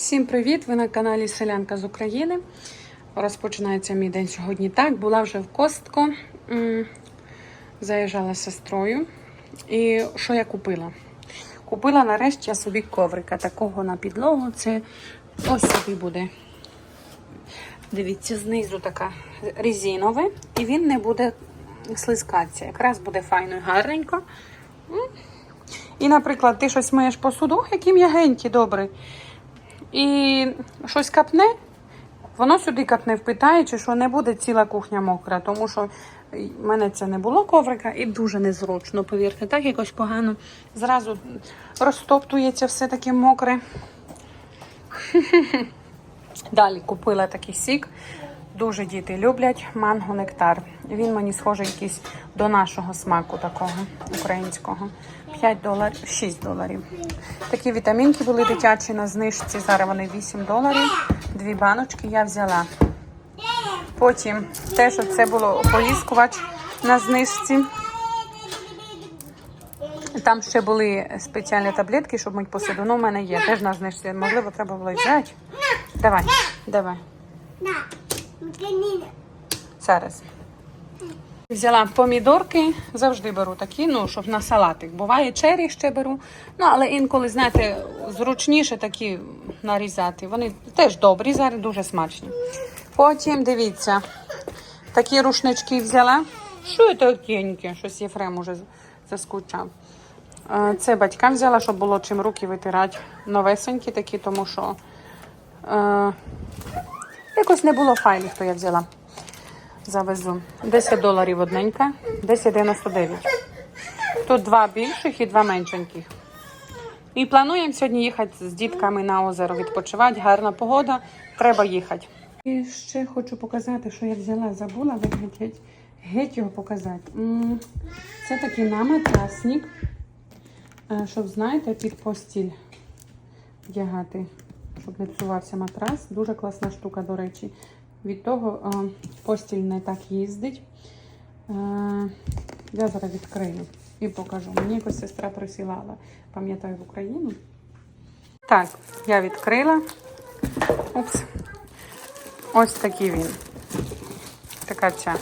Всім привіт! Ви на каналі Селянка з України. Розпочинається мій день сьогодні так. Була вже в Костко, заїжджала з сестрою. І що я купила? Купила нарешті я собі коврика такого на підлогу. Це ось собі буде. Дивіться, знизу така резинове, і він не буде слизькатися. Якраз буде файно і гарненько. І, наприклад, ти щось миєш посуду, Ох, які м'ягенькі, добре. І щось капне, воно сюди капне, впитаючи, що не буде ціла кухня мокра, тому що в мене це не було коврика і дуже незручно, повірте, так якось погано. Зразу розтоптується все таке мокре. Далі купила такий сік. Дуже діти люблять манго нектар. Він мені схожий якийсь до нашого смаку такого українського. 5 доларів, 6 доларів. Такі вітамінки були дитячі на знижці. Зараз вони 8 доларів. Дві баночки я взяла. Потім теж це було ополіскувач на знижці. Там ще були спеціальні таблетки, щоб мити посуду. Ну, у мене є. Теж на знижці. Можливо, треба було взяти. Давай, давай. Зараз. Взяла помідорки, завжди беру такі, ну, щоб на салатик. Буває чері ще беру. Ну, але інколи, знаєте, зручніше такі нарізати. Вони теж добрі, зараз дуже смачні. Потім дивіться, такі рушнички взяла. Що це тіньке? Щось Єфрем уже заскучав. Е, Це батькам взяла, щоб було чим руки витирати. Новесенькі такі, тому що е, якось не було файлів, то я взяла. Завезу. 10 доларів одненька, 10,99. Тут два більших і два меншеньких. І плануємо сьогодні їхати з дітками на озеро відпочивати. Гарна погода, треба їхати. І ще хочу показати, що я взяла, забула геть, геть, його показати. Це такий наматрасник, е, щоб, знаєте, під постіль вдягати, щоб не псувався матрас. Дуже класна штука, до речі. Від того е, постіль не так їздить. Е, я зараз відкрию і покажу. Мені якось сестра присилала, пам'ятаю, в Україну. Так, я відкрила. Упс. Ось такий він. Така ця.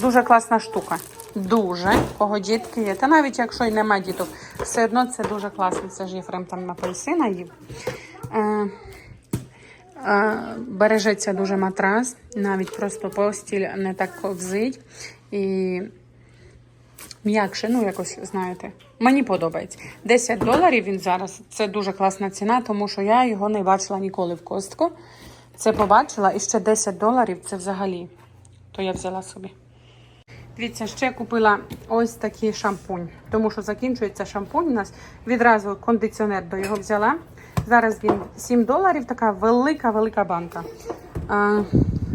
Дуже класна штука. Дуже, кого дітки є. Та навіть якщо й нема діток, все одно це дуже класно. Це ж Єфрем там апельсина їв. Е, е, бережеться дуже матрас, навіть просто постіль не так ковзить. І м'якше, ну якось знаєте. Мені подобається. 10 доларів він зараз. Це дуже класна ціна, тому що я його не бачила ніколи в костку. Це побачила і ще 10 доларів це взагалі. То я взяла собі. Дивіться, ще купила ось такий шампунь, тому що закінчується шампунь у нас. Відразу кондиціонер до його взяла. Зараз він 7 доларів, така велика-велика банка. А,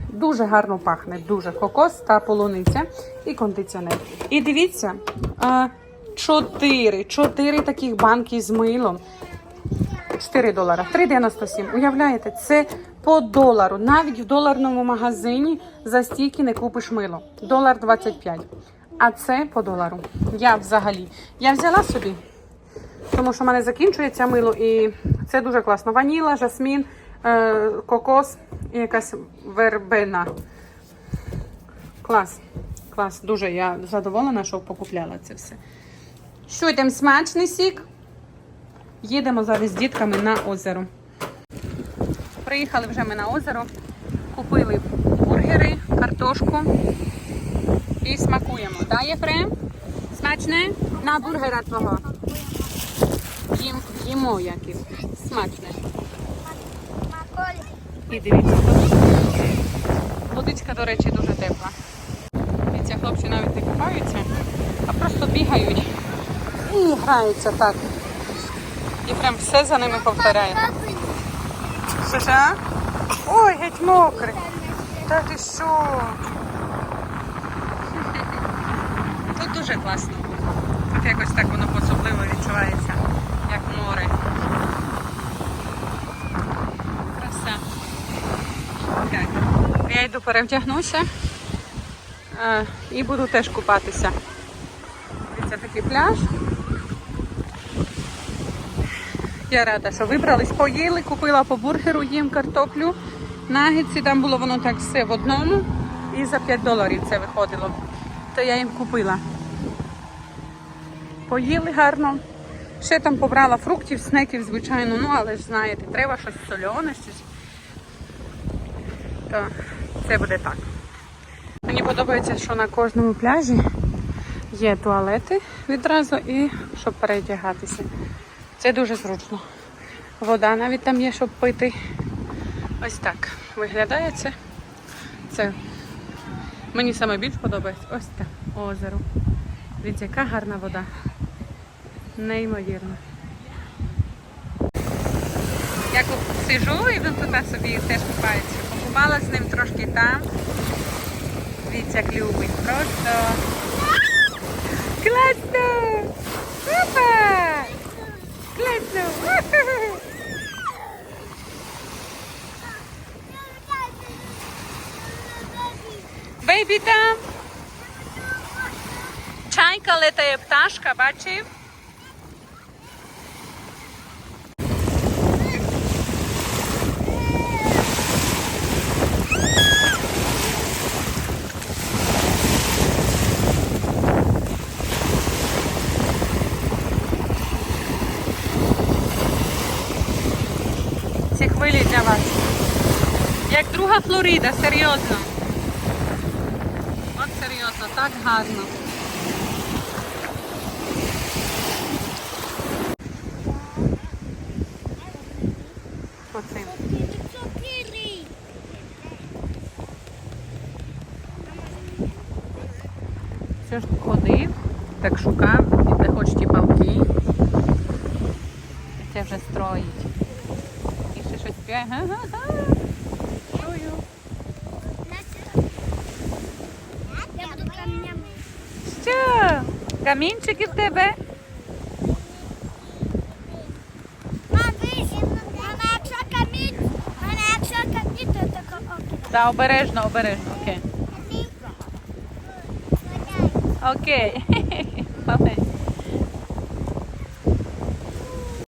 дуже гарно пахне, дуже кокос та полуниця і кондиціонер. І дивіться, а, 4, 4 таких банки з милом. 4 долара, 3,97. Уявляєте, це по долару. Навіть в доларному магазині за стільки не купиш мило. Долар 25. А це по долару. Я взагалі. Я взяла собі, тому що в мене закінчується мило, і це дуже класно. Ваніла, жасмін, е, кокос і якась вербена. Клас. Клас. Дуже я задоволена, що покупляла це все. Що там смачний сік? Їдемо зараз з дітками на озеро. Приїхали вже ми на озеро, купили бургери, картошку і смакуємо. Да, Єфрем? Смачне? На бургера твого. Їм, їмо які. Смачне. І дивіться. Водичка, до речі, дуже тепла. Дивіться, хлопці навіть не купаються, а просто бігають і граються так. Єфрем все за ними повторяє. Що ж, а? Ой, геть мокрий. Та ти що? Тут дуже класно. Тут якось так воно перевдягнуся е, і буду теж купатися. Це такий пляж. я рада, що вибрались, поїли, купила по бургеру їм картоплю. Нагетсі, там було воно так все в одному. І за 5 доларів це виходило. То я їм купила. Поїли гарно. Ще там побрала фруктів, снеків, звичайно, ну але ж знаєте, треба щось сольоне, щось. То це буде так. Мені подобається, що на кожному пляжі є туалети відразу і щоб передягатися. Це дуже зручно. Вода навіть там є, щоб пити. Ось так виглядає це. Це мені саме більш подобається ось це озеро. Дивіться, яка гарна вода. Неймовірно. Я сижу і туди собі теж купається. Покупала з ним трошки там. Дивіться, як любить. Просто. Класно! Опа! Класно! Бейбі там! Чайка летає пташка, бачив? Як друга Флорида, серйозно. От серйозно, так гарно. Оцим. Все ж ходив, так шукав, і де хоч ті палки. Це вже строїть. І ще щось співає. то тако окей. Та обережно, обережно. Окей. Окей. Молодець.